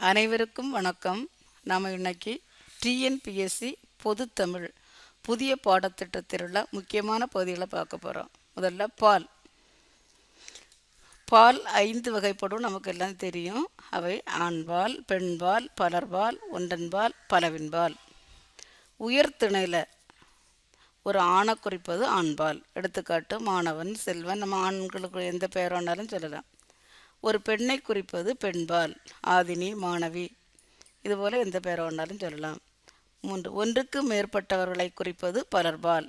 அனைவருக்கும் வணக்கம். நாம் இன்னைக்கு டிஎன்பிஎஸ்சி பொதுத்தமிழ் புதிய பாடத்திட்டத்தில் உள்ள முக்கியமான பகுதிகளை பார்க்க போகிறோம் முதல்ல பால். பால் ஐந்து வகைப்படும் நமக்கு எல்லாம் தெரியும். அவை ஆண்பால் பெண்பால் பலர்பால் ஒன்றன்பால் பலவின்பால். உயர்திணையில் ஒரு ஆணை குறிப்பது ஆண்பால். எடுத்துக்காட்டு மாணவன் செல்வன் நம்ம ஆண்களுக்கு எந்த பெயர் வேணாலும் சொல்லலாம். ஒரு பெண்ணை குறிப்பது பெண்பால். ஆதினி மாணவி. இதுபோல் எந்த பெயர் வேணாலும் சொல்லலாம். மூன்று ஒன்றுக்கு மேற்பட்டவர்களை குறிப்பது பலர்பால்.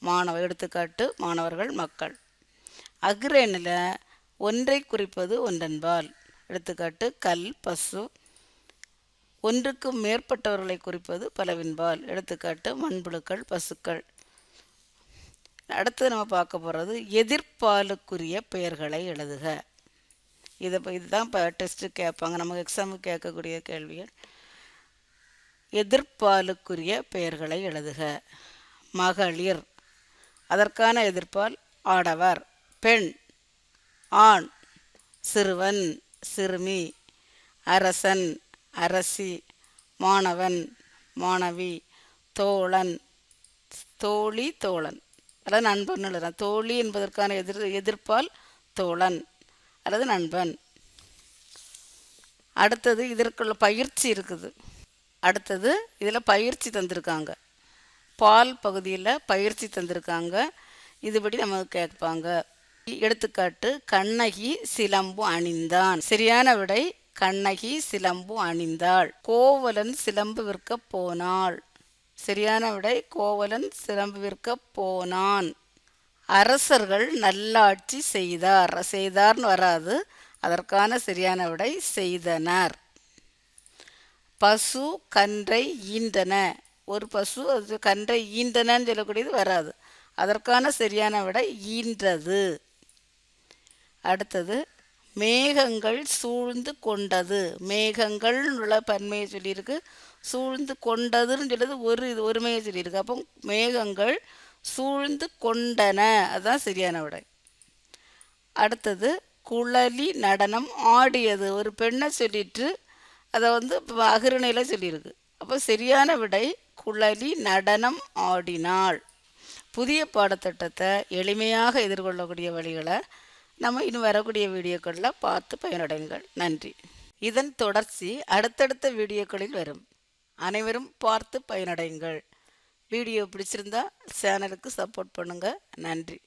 மாணவ எடுத்துக்காட்டு மாணவர்கள் மக்கள். அக்ரேனில் ஒன்றை குறிப்பது ஒன்றன்பால். எடுத்துக்காட்டு கல் பசு. ஒன்றுக்கு மேற்பட்டவர்களை குறிப்பது பலவின்பால். எடுத்துக்காட்டு மண்புழுக்கள் பசுக்கள். அடுத்து நம்ம பார்க்க போகிறது எதிர்ப்பாலுக்குரிய பெயர்களை எழுதுக. இதை இதுதான் இப்போ டெஸ்ட்டு கேட்பாங்க. நமக்கு எக்ஸாமுக்கு கேட்கக்கூடிய கேள்விகள். எதிர்ப்பாலுக்குரிய பெயர்களை எழுதுக. மகளிர். அதற்கான எதிர்ப்பால் ஆடவர். பெண். ஆண். சிறுவன். சிறுமி. அரசன். அரசி. மாணவன். மாணவி. தோழன். தோழி தோழன். அல்லது நண்பன் எழுதுறான். தோழி என்பதற்கான எதிர் எதிர்ப்பால் தோழன். அல்லது நண்பன். அடுத்தது இதற்குள்ள பயிற்சி இருக்குது. அடுத்தது இதில் பயிற்சி தந்திருக்காங்க. பால் பகுதியில் பயிற்சி தந்திருக்காங்க. இதுபடி நமக்கு கேட்பாங்க. எடுத்துக்காட்டு கண்ணகி சிலம்பு அணிந்தான். சரியான விடை கண்ணகி சிலம்பு அணிந்தாள். கோவலன் சிலம்பு விற்க போனாள். சரியான விடை கோவலன் சிலம்பு விற்க போனான். அரசர்கள் நல்லாட்சி செய்தார். செய்தார்னு வராது. அதற்கான சரியான விடை செய்தனர். பசு கன்றை ஈண்டன. ஒரு பசு அது கன்றை ஈண்டனன்னு சொல்லக்கூடியது வராது. அதற்கான சரியான விடை ஈன்றது. அடுத்தது மேகங்கள் சூழ்ந்து கொண்டது. மேகங்கள் உள்ள பன்மையை சொல்லியிருக்கு. சூழ்ந்து கொண்டதுன்னு சொல்லுறது ஒரு இது ஒருமையை சொல்லியிருக்கு. அப்போ மேகங்கள் சூழ்ந்து கொண்டன. அதுதான் சரியான விடை. அடுத்தது குழலி நடனம் ஆடியது. ஒரு பெண்ணை சொல்லிட்டு அதை வந்து இப்போ அகிரணையில் சொல்லியிருக்கு அப்போ சரியான விடை குழலி நடனம் ஆடினாள். புதிய பாடத்திட்டத்தை எளிமையாக எதிர்கொள்ளக்கூடிய வழிகளை நம்ம இன்னும் வரக்கூடிய வீடியோக்களில் பார்த்து பயனடைங்கள். நன்றி. இதன் தொடர்ச்சி அடுத்தடுத்த வீடியோக்களில் வரும். அனைவரும் பார்த்து பயனடைங்கள். வீடியோ பிடிச்சிருந்தா சேனலுக்கு சப்போர்ட் பண்ணுங்கள் நன்றி.